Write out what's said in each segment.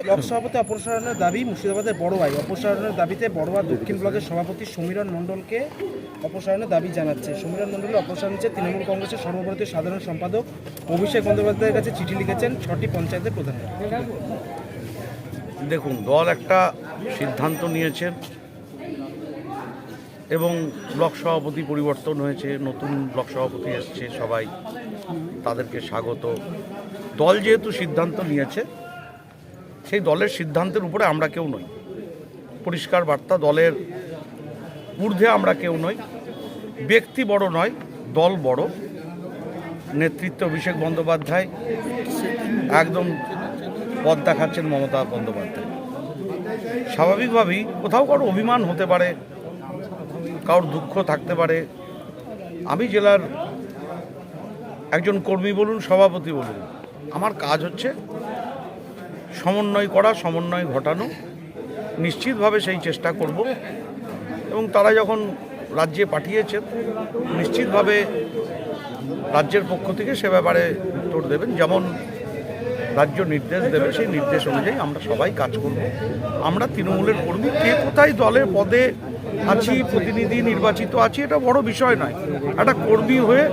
Block সভাপতি অপসারণের দাবি মুর্শিদাবাদের বড় ভাই। অপসারণের দাবিতে বড়োয়া দক্ষিণ ব্লকের সভাপতি সমীরণ মণ্ডলকে অপসারণের দাবি জানাচ্ছে। সমীরণ মণ্ডলের অপসারণ হচ্ছে তৃণমূল কংগ্রেসের সর্বভারতীয় সাধারণ সম্পাদক অভিষেক বন্দ্যোপাধ্যায়ের কাছে চিঠি লিখেছেন ছটি পঞ্চায়েতের প্রধান। দেখুন, দল একটা সিদ্ধান্ত নিয়েছেন এবং ব্লক সভাপতি পরিবর্তন হয়েছে, নতুন ব্লক সভাপতি এসছে সবাই, তাদেরকে স্বাগত। দল যেহেতু সিদ্ধান্ত নিয়েছে সেই দলের সিদ্ধান্তের উপরে আমরা কেউ নই। পরিষ্কার বার্তা, দলের ঊর্ধ্বে আমরা কেউ নই। ব্যক্তি বড় নয়, দল বড়। নেতৃত্ব অভিষেক বন্দ্যোপাধ্যায়, একদম পথ দেখাচ্ছেন মমতা বন্দ্যোপাধ্যায়। স্বাভাবিকভাবেই কোথাও কারও অভিমান হতে পারে, কারোর দুঃখ থাকতে পারে। আমি জেলার একজন কর্মী বলুন, সভাপতি বলুন, আমার কাজ হচ্ছে সমন্বয় করা, সমন্বয় ঘটানো। নিশ্চিতভাবে সেই চেষ্টা করব। এবং তারা যখন রাজ্যে পাঠিয়েছেন, নিশ্চিতভাবে রাজ্যের পক্ষ থেকে সে ব্যাপারে উত্তর দেবেন। যেমন রাজ্য নির্দেশ দেবে, সেই নির্দেশ অনুযায়ী আমরা সবাই কাজ করব। আমরা তৃণমূলের কর্মী, কে কোথায় দলের পদে আছি, প্রতিনিধি নির্বাচিত আছি, এটা বড় বিষয় নয়। একটা কর্মী হয়ে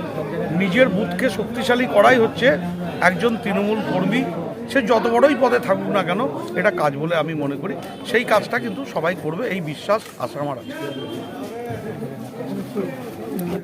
নিজের বুথকে শক্তিশালী করাই হচ্ছে একজন তৃণমূল কর্মী। সে যত বড়ই পদে থাকুক না কেন, এটা কাজ বলে আমি মনে করি। সেই কাজটা কিন্তু সবাই করবে, এই বিশ্বাস আশা আমার আছে।